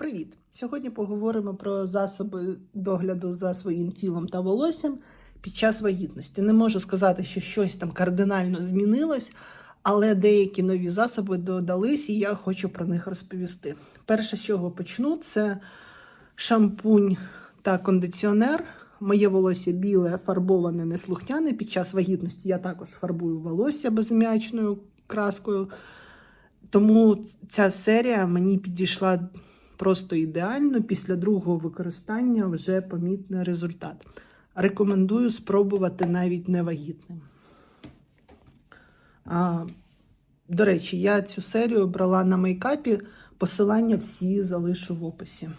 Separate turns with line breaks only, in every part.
Привіт! Сьогодні поговоримо про засоби догляду за своїм тілом та волоссям під час вагітності. Не можу сказати, що щось там кардинально змінилось, але деякі нові засоби додались, і я хочу про них розповісти. Перше, з чого почну, це шампунь та кондиціонер. Моє волосся біле, фарбоване, неслухняне. Під час вагітності я також фарбую волосся безм'ячною краскою. Тому ця серія мені підійшла просто ідеально. Після другого використання вже помітний результат. Рекомендую спробувати навіть невагітним. А, До речі, я цю серію брала на мейкапі. Посилання всі залишу в описі.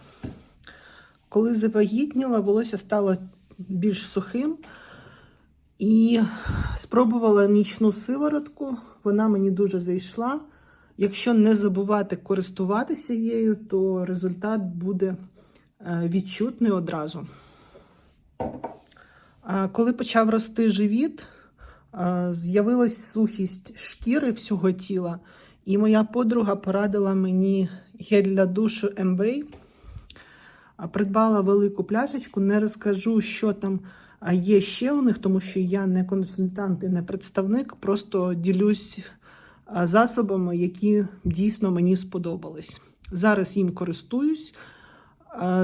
Коли завагітніла, волосся стало більш сухим. І спробувала нічну сиворотку, вона мені дуже зайшла. Якщо не забувати користуватися її, то результат буде е, відчутний одразу. Коли почав рости живіт, е, з'явилась сухість шкіри всього тіла, і моя подруга порадила мені гель для душу MBA. Придбала велику пляшечку, не розкажу, що там є ще у них, тому що я не консультант і не представник, просто ділюсь засобами, які дійсно мені сподобались. Зараз їм користуюсь,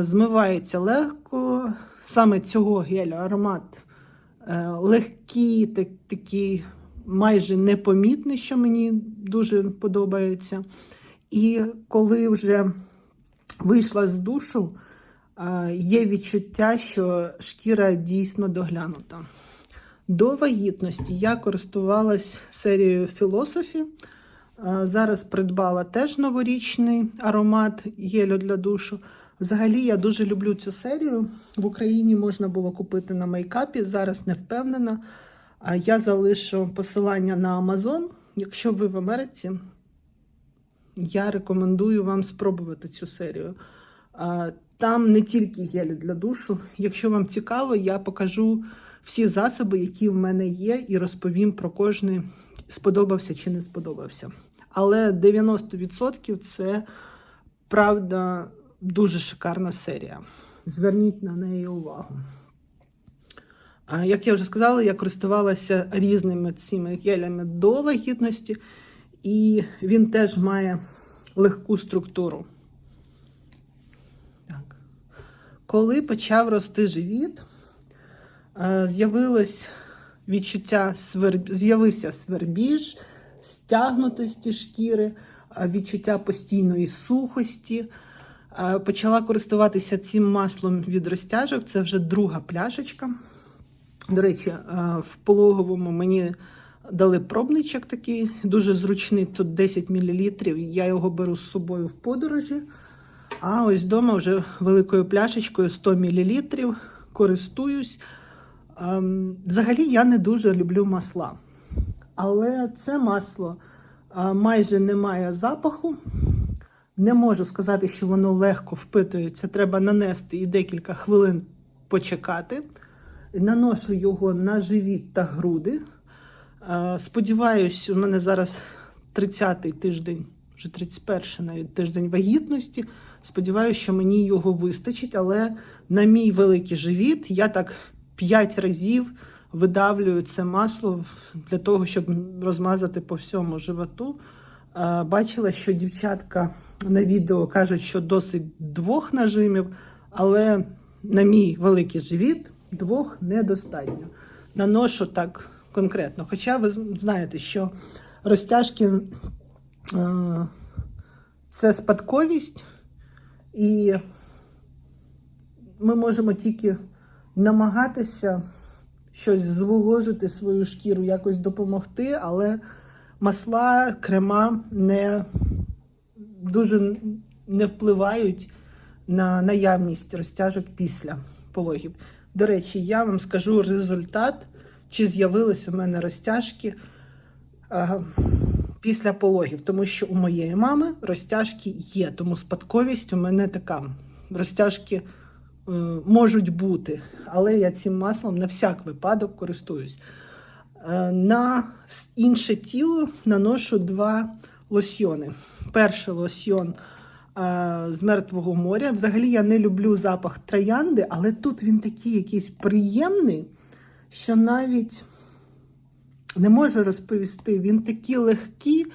змивається легко. Саме цього гелю аромат е, легкий, так, такий майже непомітний, що мені дуже подобається. І коли вже вийшла з душу, є відчуття, що шкіра дійсно доглянута. До вагітності я користувалась серією Philosophy. Зараз придбала теж новорічний аромат гелю для душу. Взагалі, я дуже люблю цю серію. В Україні можна було купити на мейкапі, зараз не впевнена. Я залишу посилання на Amazon. Якщо ви в Америці, я рекомендую вам спробувати цю серію. Там не тільки гелі для душу. Якщо вам цікаво, я покажу всі засоби, які в мене є, і розповім про кожний, сподобався чи не сподобався. Але 90% це правда дуже шикарна серія. Зверніть на неї увагу. Як я вже сказала, я користувалася різними цими гелями до вагітності, і він теж має легку структуру. Так. Коли почав рости живіт, з'явилось відчуття сверб... з'явився свербіж, стягнутості шкіри, відчуття постійної сухості. Почала користуватися цим маслом від розтяжок. Це вже друга пляшечка. До речі, в пологовому мені дали пробничок такий, дуже зручний, тут 10 мл. Я його беру з собою в подорожі. А ось вдома вже великою пляшечкою 100 мл. Користуюсь. Ем, взагалі я не дуже люблю масла. Але це масло майже не має запаху. Не можу сказати, що воно легко впитується. Треба нанести і декілька хвилин почекати. Наношу його на живіт та груди. Сподіваюсь, у мене зараз 30-й тиждень, вже 31-й навіть тиждень вагітності. Сподіваюся, що мені його вистачить, але на мій великий живіт я так 5 разів видавлюю це масло для того, щоб розмазати по всьому животу. Бачила, що дівчатка на відео кажуть, що досить двох нажимів, але на мій великий живіт двох недостатньо. Наношу так конкретно. Хоча ви знаєте, що розтяжки це спадковість, і ми можемо тільки намагатися щось зволожити свою шкіру, якось допомогти, але масла, крема не дуже не впливають на наявність розтяжок після пологів. До речі, я вам скажу результат, чи з'явились у мене розтяжки а, після пологів, тому що у моєї мами розтяжки є, тому спадковість у мене така. Розтяжки Е, можуть бути, але я цим маслом на всяк випадок користуюсь. Е, на інше тіло наношу два лосьйони. Перший лосьйон е, з Мертвого моря. Взагалі я не люблю запах троянди, але тут він такий якийсь приємний, що навіть не можу розповісти. Він такий легкий,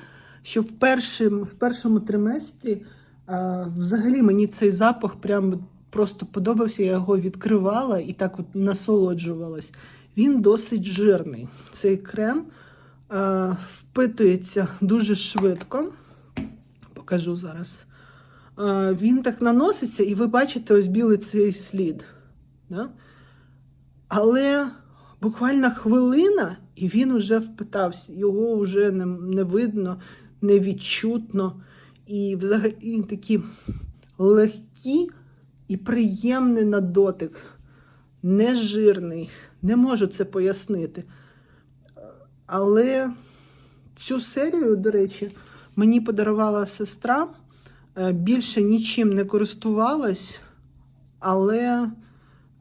що в, першим, в першому триместрі е, взагалі мені цей запах прям просто подобався. Я його відкривала і так от насолоджувалась. Він досить жирний. Цей крем е, впитується дуже швидко. Покажу зараз. Е, він так наноситься, і ви бачите ось білий цей слід. Да? Але буквально хвилина, і він уже впитався. Його вже не, не видно, не відчутно. І взагалі такі легкі і приємний на дотик. Не жирний. Не можу це пояснити. Але цю серію, до речі, мені подарувала сестра. Е, Більше нічим не користувалась, але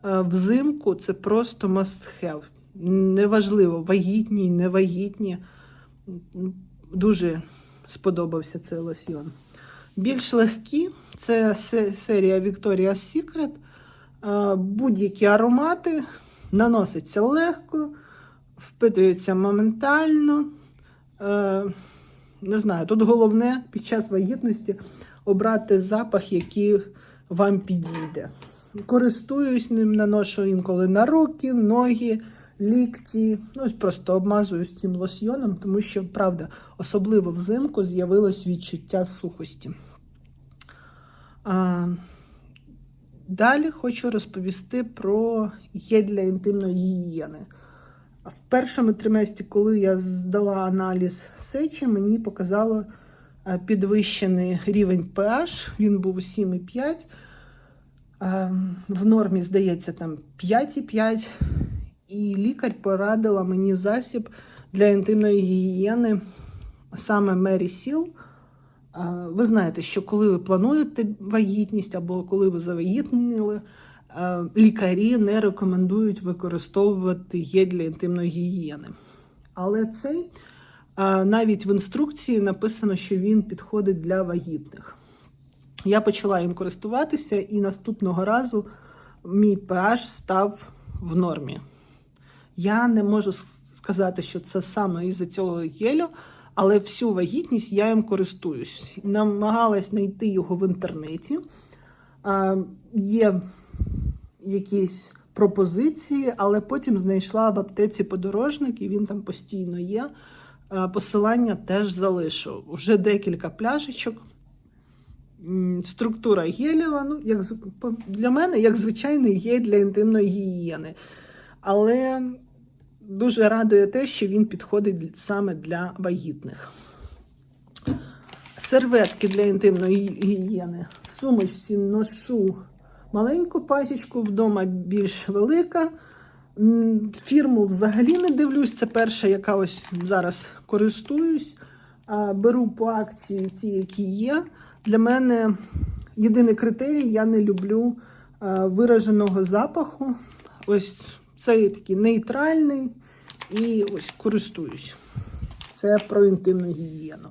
е, взимку це просто must have. Неважливо, вагітні, невагітні. Дуже сподобався цей лосьйон. Більш легкі це серія Victoria's Secret. Будь-які аромати наноситься легко, впитуються моментально. Не знаю, тут головне під час вагітності обрати запах, який вам підійде. Користуюсь ним, наношу інколи на руки, ноги, лікті. Ну, просто обмазуюсь цим лосьйоном, тому що, правда, особливо взимку з'явилось відчуття сухості. А, далі хочу розповісти про гель для інтимної гігієни. В першому триместрі, коли я здала аналіз сечі, мені показало підвищений рівень pH, він був 7,5. Е, В нормі, здається, там 5,5. І лікар порадила мені засіб для інтимної гігієни саме Мері Сіл. Ви знаєте, що коли ви плануєте вагітність або коли ви завагітнили, лікарі не рекомендують використовувати гель для інтимної гігієни. Але цей навіть в інструкції написано, що він підходить для вагітних. Я почала їм користуватися, і наступного разу мій pH став в нормі. Я не можу сказати, що це саме із-за цього гелю, але всю вагітність я їм користуюсь. Намагалась знайти його в інтернеті. А, Є якісь пропозиції, але потім знайшла в аптеці подорожник, і він там постійно є. Посилання теж залишу. Уже декілька пляшечок. Структура гелєва, ну, як, для мене, як звичайний гель для інтимної гігієни. Але дуже радує те, що він підходить саме для вагітних. Серветки для інтимної гігієни. В сумочці ношу маленьку пачечку, вдома більш велика. Фірму взагалі не дивлюсь. Це перша, яка ось зараз користуюсь. Беру по акції ті, які є. Для мене єдиний критерій, я не люблю вираженого запаху. Ось цей такий нейтральний і ось користуюсь. Це про інтимну гігієну.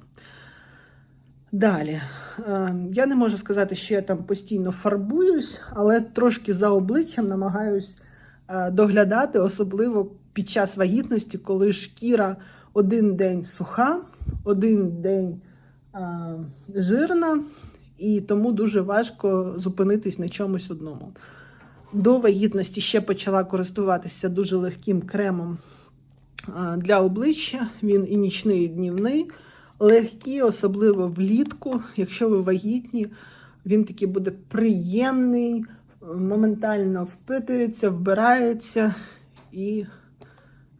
Далі. Е, Я не можу сказати, що я там постійно фарбуюсь, але трошки за обличчям намагаюсь е, доглядати, особливо під час вагітності, коли шкіра один день суха, один день е, жирна, і тому дуже важко зупинитись на чомусь одному. До вагітності ще почала користуватися дуже легким кремом для обличчя. Він і нічний, і днівний. Легкий, особливо влітку. Якщо ви вагітні, він такий буде приємний, моментально впитується, вбирається і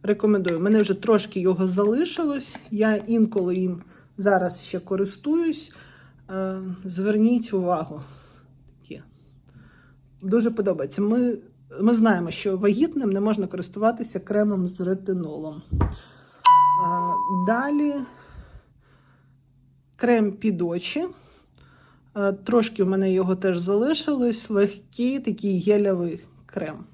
рекомендую. Мене вже трошки його залишилось. Я інколи їм зараз ще користуюсь. Е, Зверніть увагу. Дуже подобається. Ми, ми знаємо, що вагітним не можна користуватися кремом з ретинолом. Далі крем під очі. Трошки в мене його теж залишилось. Легкий такий гелявий крем.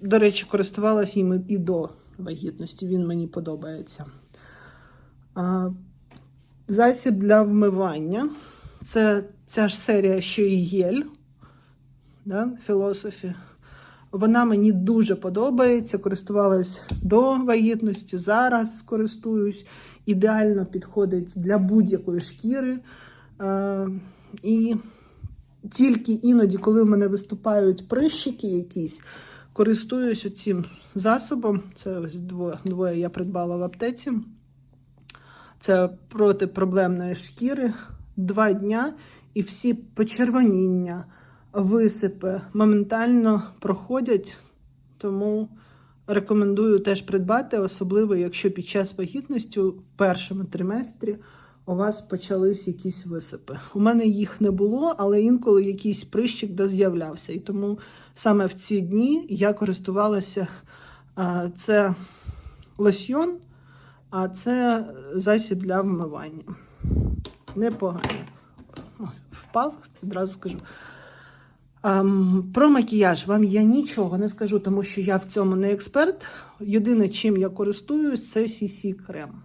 До речі, користувалась їм і до вагітності. Він мені подобається. Засіб для вмивання. Це ця ж серія, що і Єль, да, Philosophy. Вона мені дуже подобається. Користувалась до вагітності, зараз користуюсь. Ідеально підходить для будь-якої шкіри. Е, і тільки іноді, коли в мене виступають прищики якісь, користуюсь цим засобом. Це ось двоє, двоє я придбала в аптеці. Це проти проблемної шкіри. Два дня і всі почервоніння, висипи моментально проходять. Тому рекомендую теж придбати, особливо якщо під час вагітності у першому триместрі у вас почались якісь висипи. У мене їх не було, але інколи якийсь прищик да з'являвся. І тому саме в ці дні я користувалася це лосьйон, а це засіб для вмивання. Непоганий. Ой, Впав, це одразу скажу. Ем, про макіяж вам я нічого не скажу, тому що я в цьому не експерт. Єдине, чим я користуюсь, це CC крем.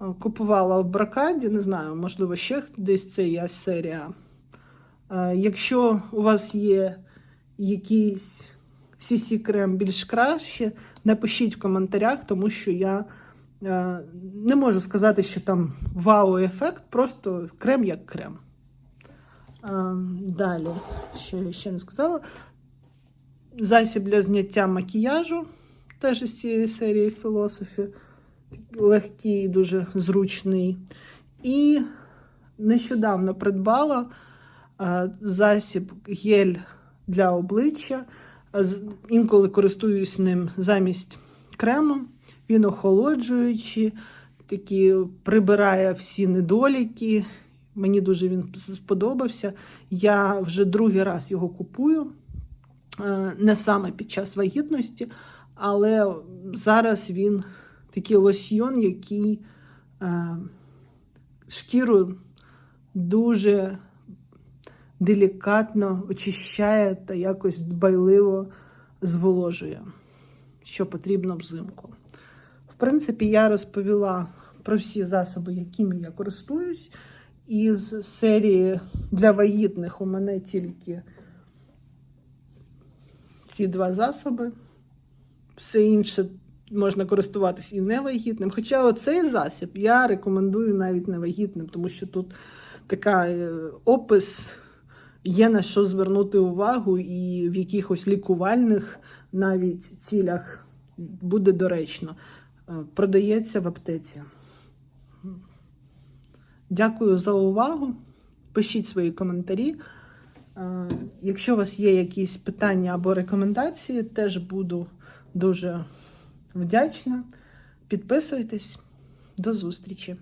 Е, Купувала в Бракарді, не знаю, можливо, ще десь це є серія. Е, Якщо у вас є якийсь CC крем більш краще, напишіть в коментарях, тому що я не можу сказати, що там вау-ефект, просто крем як крем. Е, Далі, що я ще не сказала. Засіб для зняття макіяжу, теж із цієї серії Philosophy. Легкий, дуже зручний. І нещодавно придбала е, засіб гель для обличчя. Інколи користуюсь ним замість крему. Він охолоджуючий, такі прибирає всі недоліки. Мені дуже він сподобався. Я вже другий раз його купую. Е, Не саме під час вагітності, але зараз він такий лосьйон, який е, шкіру дуже делікатно очищає та якось дбайливо зволожує, що потрібно взимку. Принципі, я розповіла про всі засоби, якими я користуюсь. Із серії для вагітних у мене тільки ці два засоби. Все інше можна користуватись і невагітним. Хоча оцей засіб я рекомендую навіть невагітним, тому що тут така е, опис, є на що звернути увагу, і в якихось лікувальних навіть цілях буде доречно. Е, Продається в аптеці. Дякую за увагу. Пишіть свої коментарі. Е, Якщо у вас є якісь питання або рекомендації, теж буду дуже вдячна. Підписуйтесь. До зустрічі!